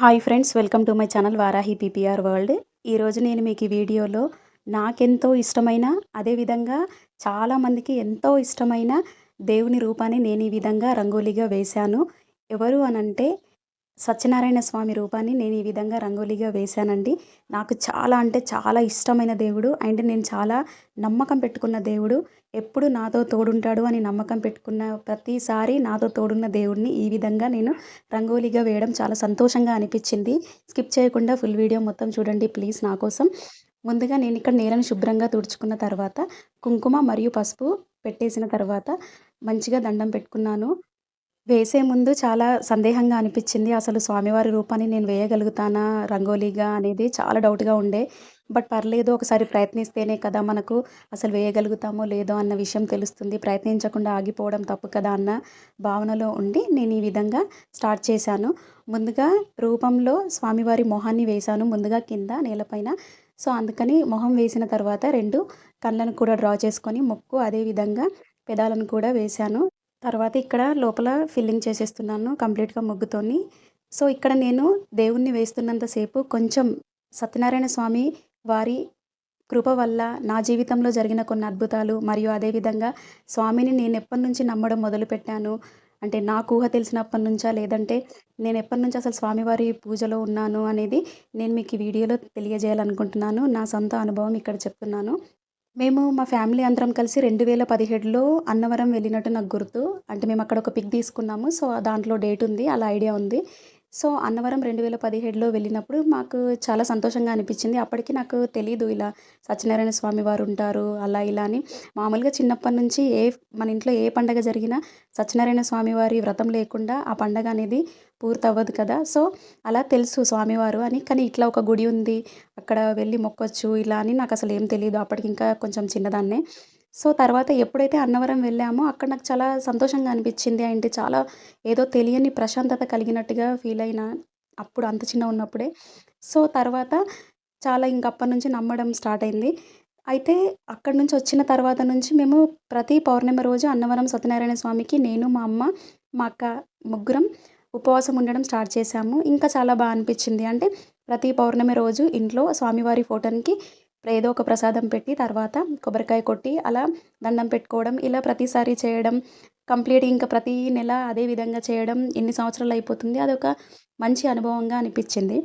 Hi friends welcome to my channel Varahi PPR world. ఈరోజు నేను మీకు ఈ వీడియోలో నాకెంతో ఇష్టమైన అదేవిధంగా చాలామందికి ఎంతో ఇష్టమైన దేవుని రూపాన్ని నేను ఈ విధంగా రంగోలీగా వేశాను. ఎవరు అనంటే సత్యనారాయణ స్వామి రూపాన్ని నేను ఈ విధంగా రంగోలీగా వేశానండి. నాకు చాలా అంటే చాలా ఇష్టమైన దేవుడు అండ్ నేను చాలా నమ్మకం పెట్టుకున్న దేవుడు. ఎప్పుడు నాతో తోడుంటాడు అని నమ్మకం పెట్టుకున్న ప్రతిసారి నాతో తోడున్న దేవుడిని ఈ విధంగా నేను రంగోలీగా వేయడం చాలా సంతోషంగా అనిపించింది. స్కిప్ చేయకుండా ఫుల్ వీడియో మొత్తం చూడండి ప్లీజ్ నా కోసం. ముందుగా నేను ఇక్కడ నేలను శుభ్రంగా తుడుచుకున్న తర్వాత కుంకుమ మరియు పసుపు పెట్టేసిన తర్వాత మంచిగా దండం పెట్టుకున్నాను. వేసే ముందు చాలా సందేహంగా అనిపించింది. అసలు స్వామివారి రూపాన్ని నేను వేయగలుగుతానా? రంగోలీగా అనేది చాలా డౌట్గా ఉండే. బట్ పర్లేదు ఒకసారి ప్రయత్నిస్తేనే కదా మనకు అసలు వేయగలుగుతామో లేదో అన్న విషయం తెలుస్తుంది. ప్రయత్నించకుండా ఆగిపోవడం తప్పు కదా అన్న భావనలో ఉండి నేను ఈ విధంగా స్టార్ట్ చేశాను. ముందుగా రూపంలో స్వామివారి మొహాన్ని వేశాను. ముందుగా కింద నేలపైన. సో అందుకని మొహం వేసిన తర్వాత రెండు కళ్ళను కూడా డ్రా చేసుకొని ముక్కు అదేవిధంగా పెదాలను కూడా వేశాను. తర్వాత ఇక్కడ లోపల ఫిల్లింగ్ చేసేస్తున్నాను కంప్లీట్గా ముగ్గుతోని. సో ఇక్కడ నేను దేవుణ్ణి వేస్తున్నంతసేపు కొంచెం సత్యనారాయణ స్వామి వారి కృప వల్ల నా జీవితంలో జరిగిన కొన్ని అద్భుతాలు మరియు అదేవిధంగా స్వామిని నేను ఎప్పటి నుంచి నమ్మడం మొదలుపెట్టాను అంటే నాకు ఊహ తెలిసినప్పటి నుంచా లేదంటే నేను ఎప్పటి నుంచి అసలు స్వామివారి పూజలో ఉన్నాను అనేది నేను మీకు ఈ వీడియోలో తెలియజేయాలనుకుంటున్నాను. నా సొంత అనుభవం ఇక్కడ చెప్తున్నాను. మేము మా ఫ్యామిలీ అందరం కలిసి రెండు వేల పదిహేడులో అన్నవరం వెళ్ళినట్టు నాకు గుర్తు. అంటే మేము అక్కడ ఒక పిక్ తీసుకున్నాము. సో దాంట్లో డేట్ ఉంది. అలా ఐడియా ఉంది. సో అన్నవరం రెండు వేల పదిహేడులో వెళ్ళినప్పుడు మాకు చాలా సంతోషంగా అనిపించింది. అప్పటికి నాకు తెలీదు ఇలా సత్యనారాయణ స్వామి వారు ఉంటారు అలా ఇలా అని. మామూలుగా చిన్నప్పటి నుంచి ఏ మన ఇంట్లో ఏ పండగ జరిగినా సత్యనారాయణ స్వామి వారి వ్రతం లేకుండా ఆ పండగ అనేది పూర్తి అవ్వదు కదా. సో అలా తెలుసు స్వామివారు అని. కానీ ఇట్లా ఒక గుడి ఉంది. అక్కడ వెళ్ళి మొక్కొచ్చు ఇలా అని నాకు అసలు ఏం తెలియదు అప్పటికి ఇంకా కొంచెం చిన్నదాన్నే. సో తర్వాత ఎప్పుడైతే అన్నవరం వెళ్ళామో అక్కడ నాకు చాలా సంతోషంగా అనిపించింది. ఏంటి చాలా ఏదో తెలియని ప్రశాంతత కలిగినట్టుగా ఫీల్ అయిన అప్పుడు అంత చిన్న ఉన్నప్పుడే. సో తర్వాత చాలా ఇంకప్పటి నుంచి నమ్మడం స్టార్ట్ అయింది. అయితే అక్కడి నుంచి వచ్చిన తర్వాత నుంచి మేము ప్రతి పౌర్ణమి రోజు అన్నవరం సత్యనారాయణ స్వామికి నేను మా అమ్మ మా అక్క ముగ్గురం ఉపవాసం ఉండడం స్టార్ట్ చేశాము. ఇంకా చాలా బాగా అనిపించింది. అంటే ప్రతి పౌర్ణమి రోజు ఇంట్లో స్వామివారి ఫోటోకి ఏదో ఒక ప్రసాదం పెట్టి తర్వాత కొబ్బరికాయ కొట్టి అలా దండం పెట్టుకోవడం ఇలా ప్రతిసారి చేయడం కంప్లీట్ ఇంకా ప్రతి నెల అదే విధంగా చేయడం ఎన్ని సంవత్సరాలు అయిపోతుంది అదొక మంచి అనుభవంగా అనిపించింది.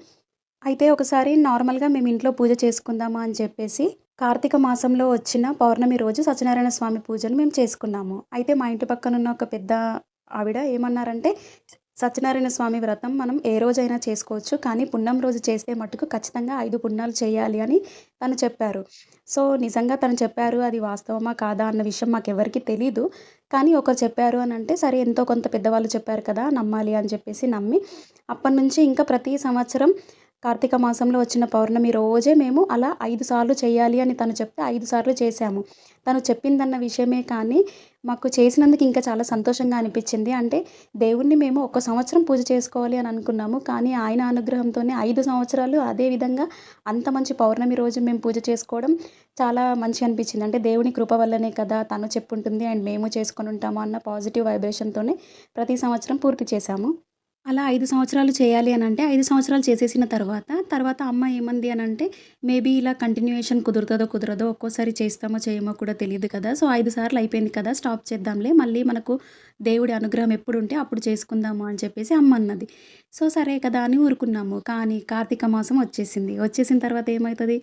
అయితే ఒకసారి నార్మల్గా మేము ఇంట్లో పూజ చేసుకుందామా అని చెప్పేసి కార్తీక మాసంలో వచ్చిన పౌర్ణమి రోజు సత్యనారాయణ స్వామి పూజను మేము చేసుకున్నాము. అయితే మా ఇంటి పక్కన ఉన్న ఒక పెద్ద ఆవిడ ఏమన్నారంటే సత్యనారాయణ స్వామి వ్రతం మనం ఏ రోజైనా చేసుకోవచ్చు కానీ పుణ్యం రోజు చేస్తే మట్టుకు ఖచ్చితంగా ఐదు పుణ్యాలు చేయాలి అని తను చెప్పారు. సో నిజంగా తను చెప్పారు అది వాస్తవమా కాదా అన్న విషయం మాకెవరికి తెలీదు. కానీ ఒకరు చెప్పారు అని అంటే సరే ఎంతో కొంత పెద్దవాళ్ళు చెప్పారు కదా నమ్మాలి అని చెప్పేసి నమ్మి అప్పటి నుంచి ఇంకా ప్రతి సంవత్సరం కార్తీక మాసంలో వచ్చిన పౌర్ణమి రోజే మేము అలా ఐదు సార్లు చేయాలి అని తను చెప్తే ఐదు సార్లు చేశాము. తను చెప్పిందన్న విషయమే కానీ మాకు చేసినందుకు ఇంకా చాలా సంతోషంగా అనిపించింది. అంటే దేవుణ్ణి మేము ఒక సంవత్సరం పూజ చేసుకోవాలి అని అనుకున్నాము. కానీ ఆయన అనుగ్రహంతోనే ఐదు సంవత్సరాలు అదే విధంగా అంత మంచి పౌర్ణమి రోజు మేము పూజ చేసుకోవడం చాలా మంచి అనిపించింది. అంటే దేవుని కృప వల్లనే కదా తను చెప్పుంటుంది. అండ్ మేము చేసుకొని ఉంటాము అన్న పాజిటివ్ వైబ్రేషన్తోనే ప్రతి సంవత్సరం పూర్తి చేశాము. అలా ఐదు సంవత్సరాలు చేయాలి అని అంటే ఐదు సంవత్సరాలు చేసేసిన తర్వాత తర్వాత అమ్మ ఏమంది అని అంటే మేబీ ఇలా కంటిన్యూయేషన్ కుదురుతుందో కుదరదో ఒక్కోసారి చేస్తామో చేయమో కూడా తెలియదు కదా. సో ఐదు సార్లు అయిపోయింది కదా స్టాప్ చేద్దాంలే. మళ్ళీ మనకు దేవుడి అనుగ్రహం ఎప్పుడు ఉంటే అప్పుడు చేసుకుందాము అని చెప్పేసి అమ్మ అన్నది. సో సరే కదా అని ఊరుకున్నాము. కానీ కార్తీక మాసం వచ్చేసింది. వచ్చేసిన తర్వాత ఏమవుతుంది?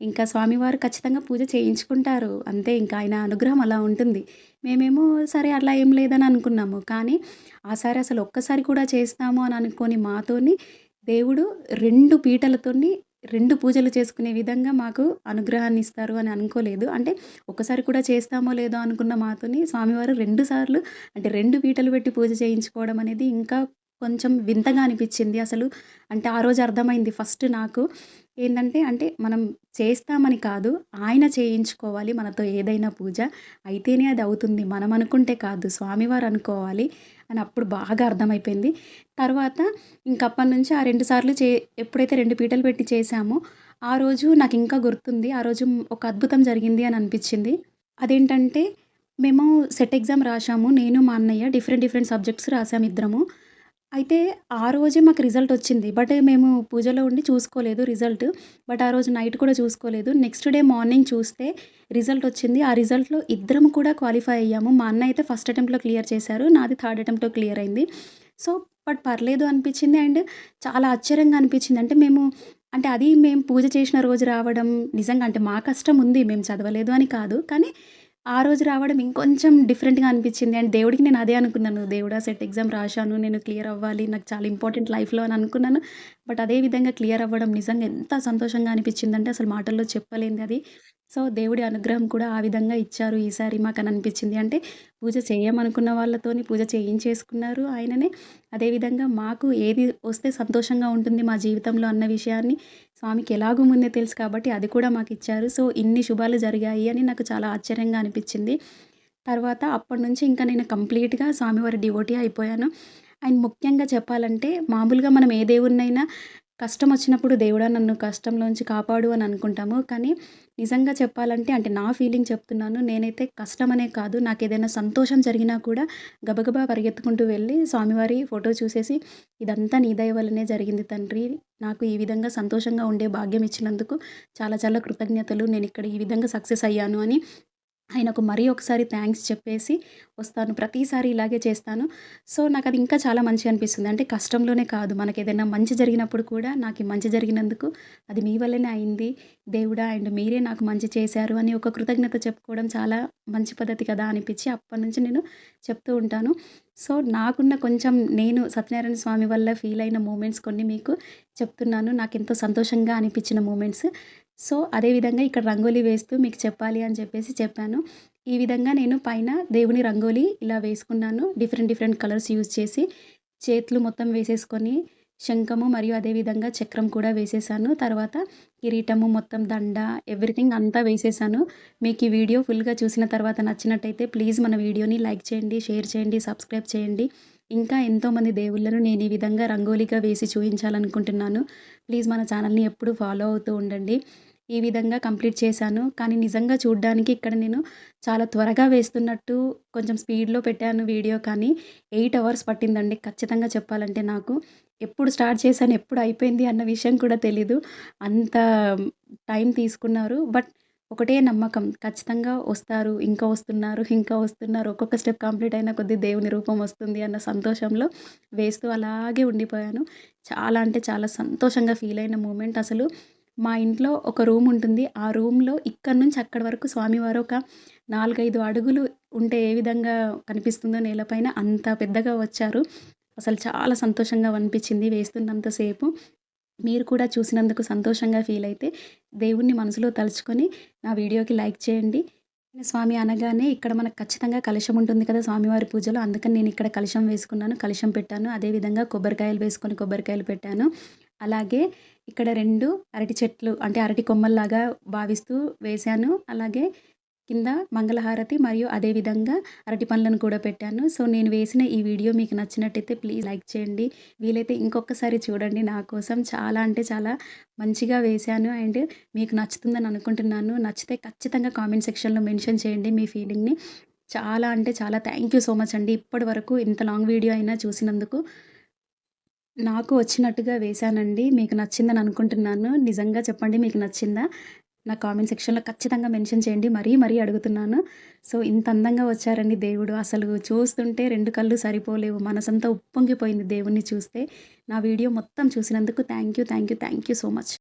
ఇంకా స్వామివారు ఖచ్చితంగా పూజ చేయించుకుంటారు. అంతే ఇంకా ఆయన అనుగ్రహం అలా ఉంటుంది. మేమేమో సరే అలా ఏం లేదని అనుకున్నాము. కానీ ఆసారి అసలు ఒక్కసారి కూడా చేస్తాము అని అనుకొని మాతోని దేవుడు రెండు పీటలతోని రెండు పూజలు చేసుకునే విధంగా మాకు అనుగ్రహాన్ని ఇస్తారు అని అనుకోలేదు. అంటే ఒకసారి కూడా చేస్తామో లేదో అనుకున్న మాతోని స్వామివారు రెండు సార్లు అంటే రెండు పీటలు పెట్టి పూజ చేయించుకోవడం అనేది ఇంకా కొంచెం వింతగా అనిపించింది అసలు. అంటే ఆ రోజు అర్థమైంది ఫస్ట్ నాకు. ఏంటంటే అంటే మనం చేస్తామని కాదు ఆయన చేయించుకోవాలి మనతో ఏదైనా పూజ. అయితేనే అది అవుతుంది. మనం అనుకుంటే కాదు స్వామివారు అనుకోవాలి అని అప్పుడు బాగా అర్థమైపోయింది. తర్వాత ఇంకప్పటి నుంచి ఆ రెండు సార్లు చే ఎప్పుడైతే రెండు పీటలు పెట్టి చేశామో ఆ రోజు నాకు ఇంకా గుర్తుంది. ఆ రోజు ఒక అద్భుతం జరిగింది అని అనిపించింది. అదేంటంటే మేము సెట్ ఎగ్జామ్ రాసాము నేను మా అన్నయ్య డిఫరెంట్ డిఫరెంట్ సబ్జెక్ట్స్ రాసాము ఇద్దరము. అయితే ఆ రోజే మాకు రిజల్ట్ వచ్చింది. బట్ మేము పూజలో ఉండి చూసుకోలేదు రిజల్ట్. బట్ ఆ రోజు నైట్ కూడా చూసుకోలేదు. నెక్స్ట్ డే మార్నింగ్ చూస్తే రిజల్ట్ వచ్చింది. ఆ రిజల్ట్‌లో ఇద్దరం కూడా క్వాలిఫై అయ్యాము. మా అన్న అయితే ఫస్ట్ అటెంప్ట్‌లో క్లియర్ చేశారు. నాది థర్డ్ అటెంప్ట్‌లో క్లియర్ అయింది. సో, బట్ పర్లేదు అనిపించింది. అండ్ చాలా ఆశ్చర్యంగా అనిపించింది. అంటే మేము అంటే అది మేము పూజ చేసిన రోజు రావడం నిజంగా అంటే మా కష్టం ఉంది. మేము చదవలేదు అని కాదు. కానీ ఆ రోజు రావడం ఇంకొంచెం డిఫరెంట్‌గా అనిపించింది. అండ్ దేవుడికి నేను అదే అనుకున్నాను. దేవుడా సెట్ ఎగ్జామ్ రాశాను. నేను క్లియర్ అవ్వాలి. నాకు చాలా ఇంపార్టెంట్ లైఫ్‌లో అని అనుకున్నాను. బట్ అదే విధంగా క్లియర్ అవ్వడం నిజంగా ఎంత సంతోషంగా అనిపించిందంటే అసలు మాటల్లో చెప్పలేనిది అది. సో, దేవుడి అనుగ్రహం కూడా ఆ విధంగా ఇచ్చారు ఈసారి మాకని అనిపించింది. అంటే పూజ చేయమనుకున్న వాళ్ళతోని పూజ చేయించేసుకున్నారు ఆయననే. అదేవిధంగా మాకు ఏది వస్తే సంతోషంగా ఉంటుంది మా జీవితంలో అన్న విషయాన్ని స్వామికి ఎలాగో ముందే తెలుసు కాబట్టి అది కూడా మాకు ఇచ్చారు సో, ఇన్ని శుభాలు జరిగాయి అని నాకు చాలా ఆశ్చర్యంగా అనిపించింది. తర్వాత అప్పటినుంచి ఇంకా నేను కంప్లీట్‌గా స్వామివారి డివోటీ అయిపోయాను. అండ్ ముఖ్యంగా చెప్పాలంటే మామూలుగా మనం ఏ దేవుడినైనా కష్టం వచ్చినప్పుడు దేవుడా నన్ను కష్టంలోంచి కాపాడు అని అనుకుంటాము. కానీ నిజంగా చెప్పాలంటే అంటే నా ఫీలింగ్ చెప్తున్నాను. నేనైతే కష్టం అనే కాదు నాకేదైనా సంతోషం జరిగినా కూడా గబగబా పరిగెత్తుకుంటూ వెళ్ళి స్వామివారి ఫోటో చూసేసి ఇదంతా నీ దయ వల్లనే జరిగింది తండ్రి. నాకు ఈ విధంగా సంతోషంగా ఉండే భాగ్యం ఇచ్చినందుకు చాలా చాలా కృతజ్ఞతలు. నేను ఇక్కడ ఈ విధంగా సక్సెస్ అయ్యాను అని ఆయనకు మరీ ఒకసారి థ్యాంక్స్ చెప్పేసి వస్తాను. ప్రతిసారి ఇలాగే చేస్తాను. సో, నాకు అది ఇంకా చాలా మంచిగా అనిపిస్తుంది. అంటే కష్టంలోనే కాదు మనకేదైనా మంచి జరిగినప్పుడు కూడా నాకు మంచి జరిగినందుకు అది మీ వల్లనే అయింది. దేవుడా అండ్ మీరే నాకు మంచి చేశారు అని ఒక కృతజ్ఞత చెప్పుకోవడం చాలా మంచి పద్ధతి కదా అనిపించి అప్పటినుంచి నేను చెప్తూ ఉంటాను. సో, నాకున్న కొంచెం నేను సత్యనారాయణ స్వామి వల్ల ఫీల్ అయిన మూమెంట్స్ కొన్ని మీకు చెప్తున్నాను. నాకు ఎంతో సంతోషంగా అనిపించిన మూమెంట్స్. సో, అదే విధంగా ఇక్కడ రంగోలి వేస్తూ మీకు చెప్పాలి అని చెప్పేసి చెప్పాను. ఈ విధంగా నేను పైన దేవుని రంగోలి ఇలా వేసుకున్నాను. డిఫరెంట్ డిఫరెంట్ కలర్స్ యూజ్ చేసి చేతులు మొత్తం వేసేసుకొని శంఖము మరియు అదే విధంగా చక్రం కూడా వేసేసాను. తర్వాత కిరీటము, మొత్తం దండ ఎవ్రీథింగ్ అంతా వేసేసాను. మీకు ఈ వీడియో ఫుల్‌గా చూసిన తర్వాత నచ్చినట్టయితే ప్లీజ్ మన వీడియోని లైక్ చేయండి, షేర్ చేయండి, సబ్స్క్రైబ్ చేయండి. ఇంకా ఎంతోమంది దేవుళ్ళను నేను ఈ విధంగా రంగోలిగా వేసి చూపించాలనుకుంటున్నాను ప్లీజ్ మన ఛానల్‌ని ఎప్పుడు ఫాలో అవుతూ ఉండండి. ఈ విధంగా కంప్లీట్ చేశాను. కానీ నిజంగా చూడ్డానికి ఇక్కడ నేను చాలా త్వరగా వేస్తున్నట్టు కొంచెం స్పీడ్‌లో పెట్టాను వీడియో కానీ ఎయిట్ అవర్స్ పట్టిందండి ఖచ్చితంగా చెప్పాలంటే నాకు. ఎప్పుడు స్టార్ట్ చేశాను, ఎప్పుడు అయిపోయింది అన్న విషయం కూడా తెలీదు. అంత టైం తీసుకున్నారు. బట్ ఒకటే నమ్మకం ఖచ్చితంగా వస్తారు. ఇంకా వస్తున్నారు, ఇంకా వస్తున్నారు. ఒక్కొక్క స్టెప్ కంప్లీట్ అయిన కొద్దీ దేవుని రూపం వస్తుంది అన్న సంతోషంలో వేస్తూ అలాగే ఉండిపోయాను. చాలా అంటే చాలా సంతోషంగా ఫీల్ అయిన మూమెంట్ అసలు మా ఇంట్లో ఒక రూమ్ ఉంటుంది. ఆ రూమ్‌లో ఇక్కడి నుంచి అక్కడి వరకు స్వామివారు ఒక 4, 5 అడుగులు ఉంటే ఏ విధంగా కనిపిస్తుందో నేలపైన అంత పెద్దగా వచ్చారు. అసలు చాలా సంతోషంగా అనిపించింది వేస్తున్నంతసేపు మీరు కూడా చూసినందుకు సంతోషంగా ఫీల్ అయితే దేవుణ్ణి మనసులో తలుచుకొని నా వీడియోకి లైక్ చేయండి. స్వామి అనగానే ఇక్కడ మనకు ఖచ్చితంగా కలశం ఉంటుంది కదా స్వామివారి పూజలో. అందుకని నేను ఇక్కడ కలశం వేసుకున్నాను. కలశం పెట్టాను. అదే విధంగా కొబ్బరికాయలు వేసుకొని కొబ్బరికాయలు పెట్టాను. అలాగే ఇక్కడ రెండు అరటి చెట్లు అంటే అరటి కొమ్మల్లాగా భావిస్తూ వేశాను. అలాగే కింద మంగళహారతి మరియు అదే విధంగా అరటి పండ్లను కూడా పెట్టాను. సో, నేను వేసిన ఈ వీడియో మీకు నచ్చినట్టయితే ప్లీజ్ లైక్ చేయండి. వీలైతే ఇంకొకసారి చూడండి నా కోసం. చాలా అంటే చాలా మంచిగా వేశాను. అండ్ మీకు నచ్చుతుందని అనుకుంటున్నాను. నచ్చితే ఖచ్చితంగా కామెంట్ సెక్షన్‌లో మెన్షన్ చేయండి మీ ఫీలింగ్‌ని. చాలా అంటే చాలా థ్యాంక్ యూ సో మచ్ అండి. ఇప్పటి వరకు ఇంత లాంగ్ వీడియో అయినా చూసినందుకు. నాకు వచ్చినట్టుగా వేశానండి. మీకు నచ్చిందని అనుకుంటున్నాను. నిజంగా చెప్పండి మీకు నచ్చిందా? నా కామెంట్ సెక్షన్‌లో ఖచ్చితంగా మెన్షన్ చేయండి. మరీ మరీ అడుగుతున్నాను. సో, ఇంత అందంగా వచ్చారండి దేవుడు. అసలు చూస్తుంటే రెండు కళ్ళు సరిపోలేవు. మనసంతా ఉప్పొంగిపోయింది దేవుణ్ణి చూస్తే. నా వీడియో మొత్తం చూసినందుకు thank you, thank you, thank you so much.